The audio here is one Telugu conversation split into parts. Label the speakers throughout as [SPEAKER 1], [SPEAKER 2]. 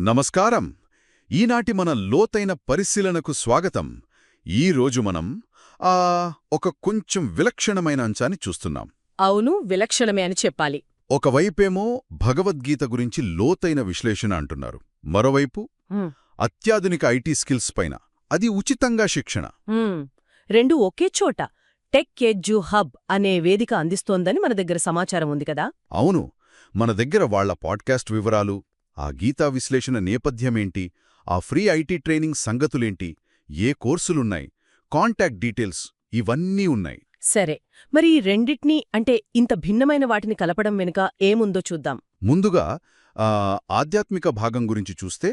[SPEAKER 1] నమస్కారం. ఈనాటి మన లోతైన పరిశీలనకు స్వాగతం. ఈ రోజు మనం ఆ ఒక కొంచెం విలక్షణమైన అంశాన్ని చూస్తున్నాం.
[SPEAKER 2] అవును విలక్షణమే అని చెప్పాలి.
[SPEAKER 1] ఒకవైపేమో భగవద్గీత గురించి లోతైన విశ్లేషణ అంటున్నారు. మరోవైపు. అత్యాధునిక ఐటీ స్కిల్స్ పైన. అది ఉచితంగా శిక్షణ.
[SPEAKER 2] రెండు ఒకే చోట. టెక్ ఎడ్జు హబ్ అనే వేదిక అందిస్తోందని మన దగ్గర సమాచారం ఉంది కదా?
[SPEAKER 1] అవును. మన దగ్గర వాళ్ళ పాడ్కాస్ట్ వివరాలు ఆ గీతా విశ్లేషణ నేపథ్యమేంటి? ఆ ఫ్రీ ఐటీ ట్రైనింగ్ సంగతులేంటి? ఏ కోర్సులున్నాయి? కాంటాక్ట్ డీటెయిల్స్ ఇవన్నీ ఉన్నాయి.
[SPEAKER 2] సరే మరి ఈ రెండిటినీ అంటే ఇంత భిన్నమైన వాటిని కలపడం వెనుక ఏముందో చూద్దాం.
[SPEAKER 1] ముందుగా ఆ, ఆధ్యాత్మిక భాగం గురించి చూస్తే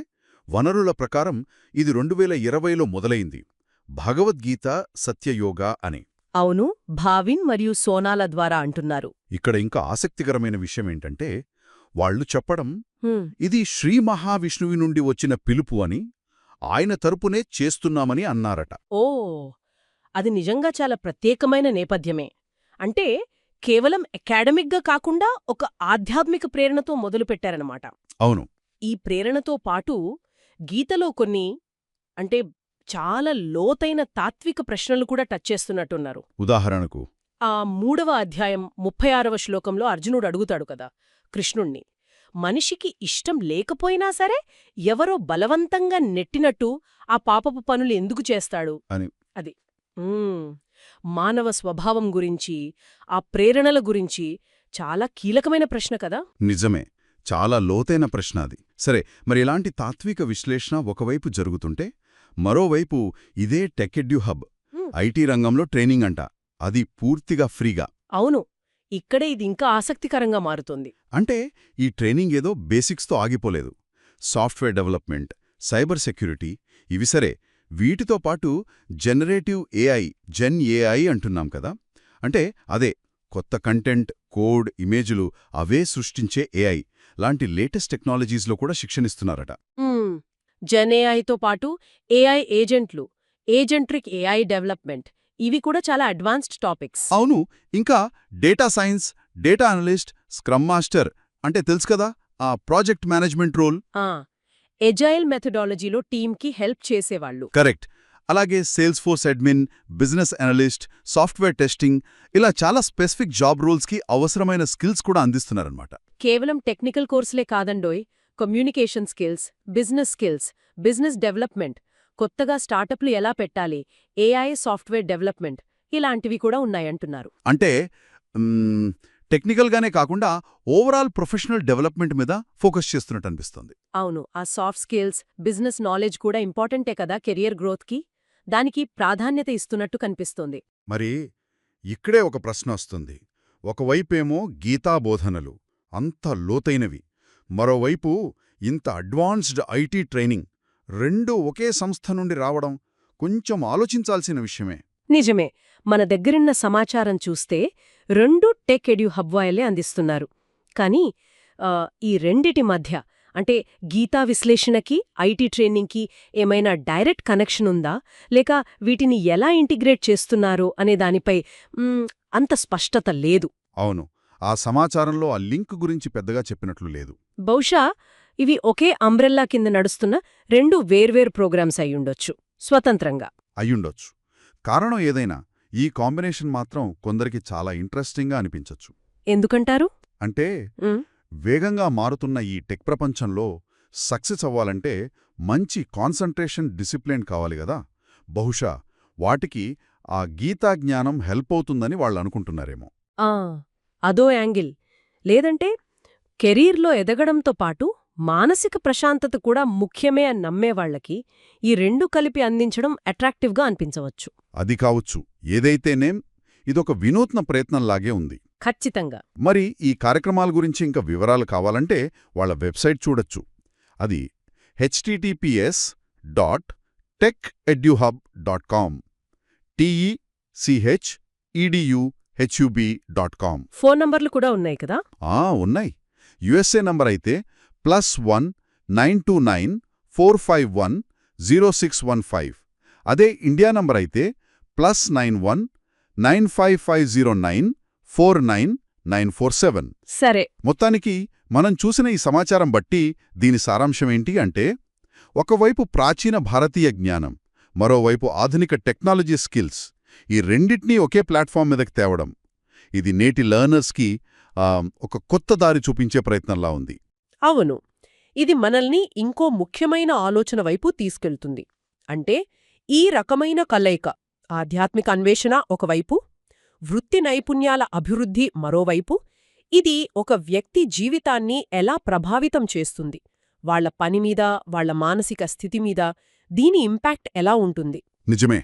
[SPEAKER 1] వనరుల ప్రకారం ఇది రెండు వేల ఇరవైలో మొదలైంది. భగవద్గీత సత్యయోగ అని.
[SPEAKER 2] అవును భావిన్ మరియు సోనాల ద్వారా అంటున్నారు.
[SPEAKER 1] ఇక్కడ ఇంకా ఆసక్తికరమైన విషయమేంటంటే వాళ్ళు చెప్పడం. ఇది శ్రీ మహావిష్ణువి నుండి వచ్చిన పిలుపు అని ఆయన తరపునే చేస్తున్నామని అన్నారట.
[SPEAKER 2] ఓ అది నిజంగా చాలా ప్రత్యేకమైన నేపథ్యమే. అంటే కేవలం అకాడమిక్గా కాకుండా ఒక ఆధ్యాత్మిక ప్రేరణతో మొదలుపెట్టారన్నమాట.
[SPEAKER 1] అవును.
[SPEAKER 2] ఈ ప్రేరణతో పాటు గీతలో కొన్ని అంటే చాలా లోతైన తాత్విక ప్రశ్నలు కూడా టచ్ చేస్తున్నట్టున్నారు.
[SPEAKER 1] ఉదాహరణకు?
[SPEAKER 2] ఆ మూడవ అధ్యాయం ముప్పై ఆరవ శ్లోకంలో అర్జునుడు అడుగుతాడు కదా కృష్ణుణ్ణి. మనిషికి ఇష్టం లేకపోయినా సరే ఎవరో బలవంతంగా నెట్టినట్టు ఆ పాపపు పనులు ఎందుకు చేస్తాడు?
[SPEAKER 1] అని.
[SPEAKER 2] అది. మానవ స్వభావం గురించి ఆ ప్రేరణల గురించి చాలా కీలకమైన ప్రశ్న కదా?
[SPEAKER 1] నిజమే. చాలా లోతైన ప్రశ్న అది. సరే మరి ఇలాంటి తాత్విక విశ్లేషణ ఒకవైపు జరుగుతుంటే మరోవైపు ఇదే టెకెడ్యూ హబ్. ఐటీ రంగంలో ట్రైనింగ్ అంట. అది పూర్తిగా ఫ్రీగా.
[SPEAKER 2] అవును. ఇక్కడే ఇది ఇంకా ఆసక్తికరంగా మారుతుంది.
[SPEAKER 1] అంటే ఈ ట్రైనింగ్ ఏదో బేసిక్స్తో ఆగిపోలేదు. సాఫ్ట్వేర్ డెవలప్మెంట్ సైబర్ సెక్యూరిటీ ఇవి సరే. వీటితో పాటు జనరేటివ్ ఏఐ జెన్ ఏఐ అంటున్నాం కదా. అంటే అదే కొత్త కంటెంట్ కోడ్ ఇమేజులు అవే సృష్టించే ఏఐ. లాంటి లేటెస్ట్ టెక్నాలజీస్లో కూడా శిక్షణిస్తున్నారట.
[SPEAKER 2] మ్మ్. జెన్ఏఐతో పాటు ఏఐ ఏజెంట్లు ఏజెంట్రిక్ ఏఐ డెవలప్మెంట్ ఇవి కూడా చాలా అడ్వాన్స్డ్ టాపిక్స్.
[SPEAKER 1] అవును ఇంకా data science data analyst scrum master అంటే తెలుసు కదా ఆ ప్రాజెక్ట్ మేనేజ్మెంట్ రోల్.
[SPEAKER 2] ఎజైల్ మెథడాలజీలో టీంకి హెల్ప్ చేసేవాళ్ళు.
[SPEAKER 1] కరెక్ట్. అలాగే Salesforce admin business analyst software testing ఇలా చాలా స్పెసిఫిక్ జాబ్ రోల్స్కి అవసరమైన స్కిల్స్ కూడా అందిస్తున్నారన్నమాట.
[SPEAKER 2] కేవలం టెక్నికల్ కోర్సులే కాదండోయ్ communication skills business skills business development కొత్తగా స్టార్టప్లు ఎలా పెట్టాలి? ఏఐ సాఫ్ట్వేర్ డెవలప్మెంట్ ఇలాంటివి కూడా ఉన్నాయంటున్నారు.
[SPEAKER 1] అంటే టెక్నికల్గానే కాకుండా ఓవరాల్ ప్రొఫెషనల్ డెవలప్మెంట్ మీద ఫోకస్ చేస్తున్నట్టు అనిపిస్తుంది.
[SPEAKER 2] అవును. ఆ సాఫ్ట్ స్కిల్స్ బిజినెస్ నాలెడ్జ్ కూడా ఇంపార్టెంటే కదా కెరియర్ గ్రోత్కి? దానికి ప్రాధాన్యత ఇస్తున్నట్టు కనిపిస్తోంది.
[SPEAKER 1] మరి ఇక్కడే ఒక ప్రశ్న వస్తుంది. ఒకవైపేమో గీతాబోధనలు అంత లోతైనవి. మరోవైపు ఇంత అడ్వాన్స్డ్ ఐటీ ట్రైనింగ్ రెండూ ఒకే సంస్థ నుండి రావడం కొంచెం ఆలోచించాల్సిన విషయమే.
[SPEAKER 2] నిజమే. మన దగ్గరున్న సమాచారం చూస్తే రెండు టెక్ ఎడ్యూ హబ్వాయలే అందిస్తున్నారు. కానీ ఈ రెండిటి మధ్య అంటే గీతా విశ్లేషణకి ఐటీ ట్రైనింగ్కి ఏమైనా డైరెక్ట్ కనెక్షన్ ఉందా? లేక వీటిని ఎలా ఇంటిగ్రేట్ చేస్తున్నారో అనే దానిపై అంత స్పష్టత లేదు.
[SPEAKER 1] అవును. ఆ సమాచారంలో ఆ లింక్ గురించి పెద్దగా చెప్పినట్లు లేదు.
[SPEAKER 2] బహుశా ఇవి ఒకే అంబ్రెల్లా కింద నడుస్తున్న రెండు వేర్వేరు ప్రోగ్రామ్స్ అయ్యుండొచ్చు స్వతంత్రంగా.
[SPEAKER 1] అయ్యుండొచ్చు కారణం ఏదైనా ఈ కాంబినేషన్ మాత్రం కొందరికి చాలా ఇంట్రెస్టింగ్గా అనిపించొచ్చు.
[SPEAKER 2] ఎందుకంటారు?
[SPEAKER 1] అంటే వేగంగా మారుతున్న ఈ టెక్ ప్రపంచంలో సక్సెస్ అవ్వాలంటే మంచి కాన్సంట్రేషన్ డిసిప్లిన్ కావాలి గదా బహుశా వాటికి ఆ గీతా జ్ఞానం హెల్ప్ అవుతుందని వాళ్ళు అనుకుంటున్నారేమో.
[SPEAKER 2] అదో యాంగిల్. లేదంటే కెరీర్లో ఎదగడంతో పాటు మానసిక ప్రశాంతత కూడా ముఖ్యమే అని నమ్మేవాళ్ళకి ఈ రెండు కలిపి అందించడం అట్రాక్టివ్గా అనిపించవచ్చు.
[SPEAKER 1] అది కావచ్చు. ఏదైతేనేం ఇదొక వినూత్న ప్రయత్నంలాగే ఉంది.
[SPEAKER 2] ఖచ్చితంగా.
[SPEAKER 1] మరి ఈ కార్యక్రమాల గురించి ఇంకా వివరాలు కావాలంటే వాళ్ళ వెబ్సైట్ చూడొచ్చు. అది HTTPS dot tech edu hub dot com T E C H E D U H U B dot com
[SPEAKER 2] phone నంబర్లు కూడా ఉన్నాయి కదా?
[SPEAKER 1] ఆ ఉన్నాయి. యుఎస్ఏ నంబర్ అయితే plus one nine two nine four five one zero six one five. అదే ఇండియా నంబర్ అయితే plus nine one nine five five zero nine four nine nine four seven.
[SPEAKER 2] సరే.
[SPEAKER 1] మొత్తానికి మనం చూసిన ఈ సమాచారం బట్టి దీని సారాంశమేంటి అంటే ఒకవైపు ప్రాచీన భారతీయ జ్ఞానం మరోవైపు ఆధునిక టెక్నాలజీ స్కిల్స్ ఈ రెండిటినీ ఒకే ప్లాట్ఫామ్ మీదకి తేవడం. ఇది నేటి లర్నర్స్కి ఒక కొత్త దారి చూపించే ప్రయత్నంలా ఉంది.
[SPEAKER 2] అవును ఇది మనల్ని ఇంకో ముఖ్యమైన ఆలోచన వైపు తీసుకెళ్తుంది. అంటే ఈ రకమైన కలయిక ఆధ్యాత్మిక అన్వేషణ ఒకవైపు వృత్తి నైపుణ్యాల అభివృద్ధి మరోవైపు ఇది ఒక వ్యక్తి జీవితాన్ని ఎలా ప్రభావితం చేస్తుంది వాళ్ళ పనిమీద వాళ్ళ మానసిక స్థితి మీద దీని ఇంపాక్ట్ ఎలా ఉంటుంది?
[SPEAKER 1] నిజమే.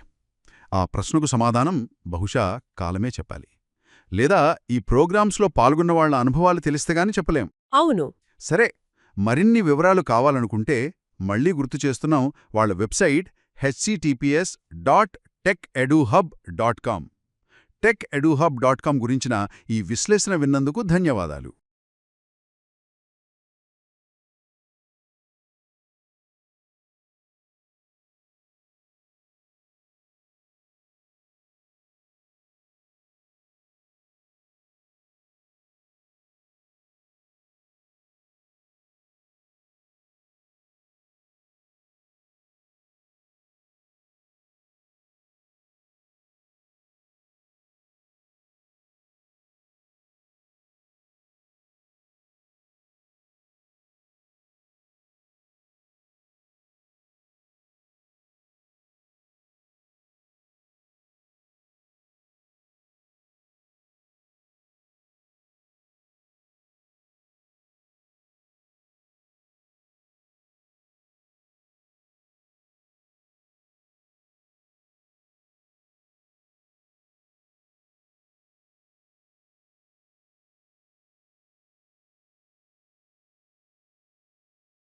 [SPEAKER 1] ఆ ప్రశ్నకు సమాధానం బహుశా కాలమే చెప్పాలి. లేదా ఈ ప్రోగ్రామ్స్లో పాల్గొన్న వాళ్ళ అనుభవాలు తెలిస్తేగాని చెప్పలేం.
[SPEAKER 2] అవును.
[SPEAKER 1] సరే మరిన్ని వివరాలు కావాలనుకుంటే మళ్ళీ గుర్తు చేస్తున్నాం వాళ్ళ website HTTPS dot tech edu hub dot com. Tech edu hub dot com గురించిన ఈ విశ్లేషణ విన్నందుకు ధన్యవాదాలు.